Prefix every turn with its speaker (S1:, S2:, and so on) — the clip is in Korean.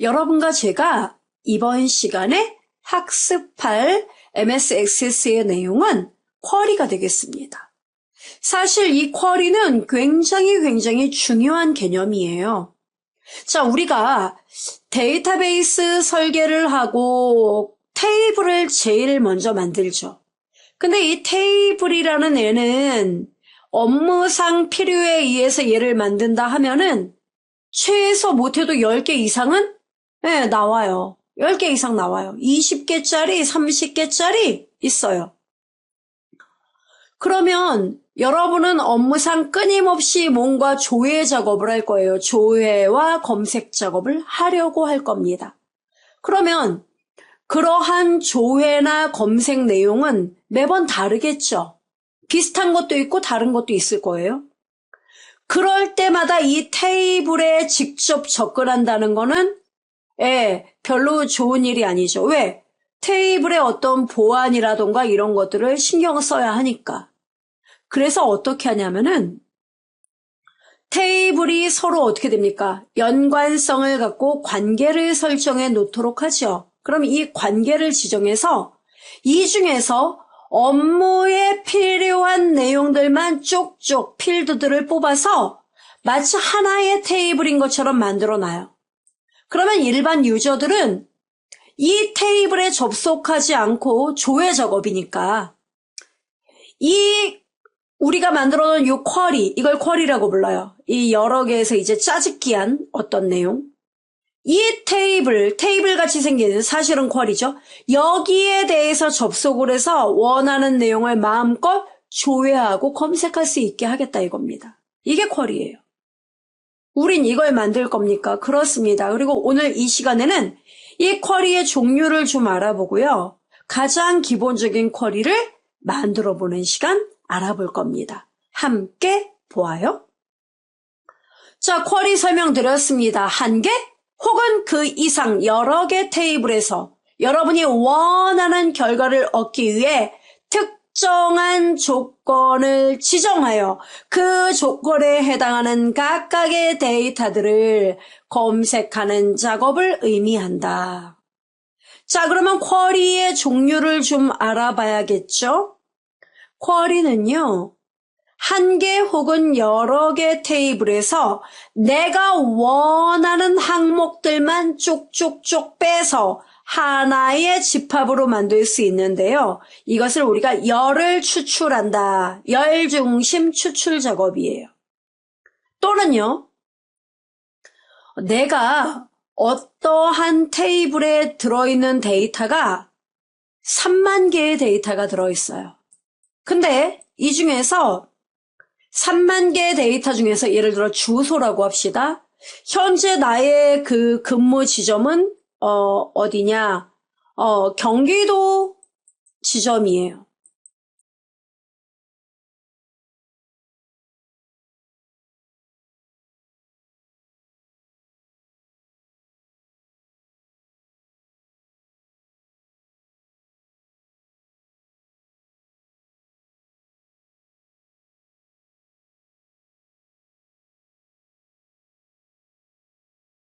S1: 여러분과 제가 이번 시간에 학습할 MS 액세스의 내용은 쿼리가 되겠습니다. 사실 이 쿼리는 굉장히 굉장히 중요한 개념이에요. 자, 우리가 데이터베이스 설계를 하고 테이블을 제일 먼저 만들죠. 근데 이 테이블이라는 애는 업무상 필요에 의해서 얘를 만든다 하면은 최소 못해도 10개 이상은 네, 나와요. 10개 이상 나와요. 20개짜리, 30개짜리 있어요. 그러면 여러분은 업무상 끊임없이 뭔가 조회 작업을 할 거예요. 조회와 검색 작업을 하려고 할 겁니다. 그러면 그러한 조회나 검색 내용은 매번 다르겠죠. 비슷한 것도 있고 다른 것도 있을 거예요. 그럴 때마다 이 테이블에 직접 접근한다는 거는 예, 별로 좋은 일이 아니죠. 왜? 테이블의 어떤 보안이라던가 이런 것들을 신경 써야 하니까. 그래서 어떻게 하냐면은 테이블이 서로 어떻게 됩니까? 연관성을 갖고 관계를 설정해 놓도록 하죠. 그럼 이 관계를 지정해서 이 중에서 업무에 필요한 내용들만 쪽쪽 필드들을 뽑아서 마치 하나의 테이블인 것처럼 만들어 놔요. 그러면 일반 유저들은 이 테이블에 접속하지 않고 조회 작업이니까 이 우리가 만들어 놓은 이 쿼리, 이걸 쿼리라고 불러요. 이 여러 개에서 이제 짜집기한 어떤 내용. 이 테이블, 테이블 같이 생긴 사실은 쿼리죠. 여기에 대해서 접속을 해서 원하는 내용을 마음껏 조회하고 검색할 수 있게 하겠다 이겁니다. 이게 쿼리예요. 우린 이걸 만들 겁니까? 그렇습니다. 그리고 오늘 이 시간에는 이 쿼리의 종류를 좀 알아보고요. 가장 기본적인 쿼리를 만들어 보는 시간 알아볼 겁니다. 함께 보아요. 자, 쿼리 설명드렸습니다. 한 개 혹은 그 이상 여러 개 테이블에서 여러분이 원하는 결과를 얻기 위해 특정한 조건을 지정하여 그 조건에 해당하는 각각의 데이터들을 검색하는 작업을 의미한다. 자, 그러면 쿼리의 종류를 좀 알아봐야겠죠? 쿼리는요, 한 개 혹은 여러 개 테이블에서 내가 원하는 항목들만 쪽쪽쪽 빼서 하나의 집합으로 만들 수 있는데요. 이것을 우리가 열을 추출한다. 열 중심 추출 작업이에요. 또는요, 내가 어떠한 테이블에 들어있는 데이터가 3만 개의 데이터가 들어있어요. 근데 이 중에서 3만 개의 데이터 중에서 예를 들어 주소라고 합시다. 현재 나의 그 근무 지점은 어, 어디냐? 어, 경기도 지점이에요.